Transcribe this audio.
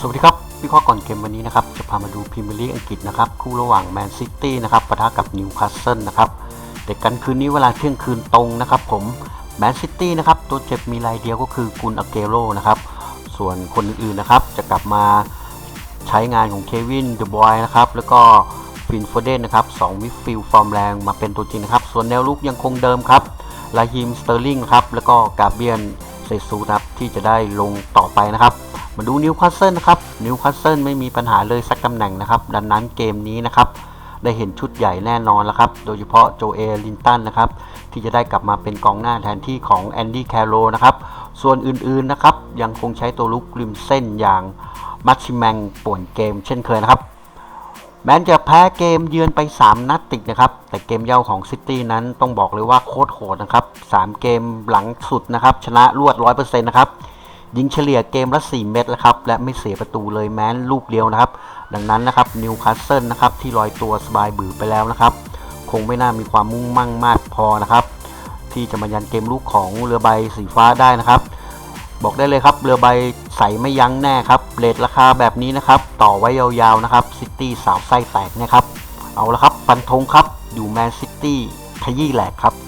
สวัสดีครับวิเคราะห์ก่อนเกมวันนี้นะครับ จะพามาดูพรีเมียร์ลีกอังกฤษนะครับ คู่ระหว่างแมนซิตี้นะครับปะทะกับนิวคาสเซิลนะครับเด็กกันคืนนี้เวลาเที่ยงคืนตรงนะครับ ผมแมนซิตี้นะครับตัวเจ็บมีรายเดียวก็คือกุนอาเกโรนะครับ ส่วนคนอื่นๆนะครับ จะกลับมาใช้งานของเควินเดอะบอยนะครับ แล้วก็ฟินโฟเดนนะครับสองมิดฟิลฟอร์มแรงมาเป็นตัวจริงนะครับ ส่วนแนวลุกยังคงเดิมครับลาฮิมสเตอร์ลิงครับแล้วก็กาเบียนเซซูนะครับที่จะได้ลงต่อไปนะครับ มาดูนิวคาสเซิลนะครับนิวคาสเซิลไม่มีปัญหาเลยสักตำแหน่งนะครับ ดังนั้นเกมนี้นะครับได้เห็นชุดใหญ่แน่นอนแล้วครับ โดยเฉพาะโจเอลินตันนะครับ ที่จะได้กลับมาเป็นกองหน้าแทนที่ของแอนดี้แคโรนะครับ ส่วนอื่นๆนะครับ ยังคงใช้ตัวลุกริมเส้นอย่างมัชชิแมงป่วนเกมเช่นเคยนะครับ แม้จะแพ้เกมเยือนไป 3 นัดติดนะครับ แต่เกมเย่าของซิตี้นั้นต้องบอกเลยว่าโคตรโหดนะครับ 3 เกมหลังสุดนะครับ ชนะรวด 100%นะครับ ยิงเฉลี่ยเกมละ 4 เม็ดแล้วครับ และไม่เสียประตูเลยแม้นลูกเดียวนะครับ ดังนั้นนะครับนิวคาสเซิลนะครับที่ลอยตัวสบายบือไปแล้วนะครับ คงไม่น่ามีความมุ่งมั่งมากพอนะครับ ที่จะมายันเกมลูกของเรือใบสีฟ้าได้นะครับ บอกได้เลยครับเรือใบใสไม่ยั้งแน่ครับเรทราคาแบบนี้นะครับต่อไว้ยาวๆนะครับซิตี้สาวไส้แตกนะครับเอาละครับฟันธงครับอยู่แมนซิตี้ขยี้แหลกครับ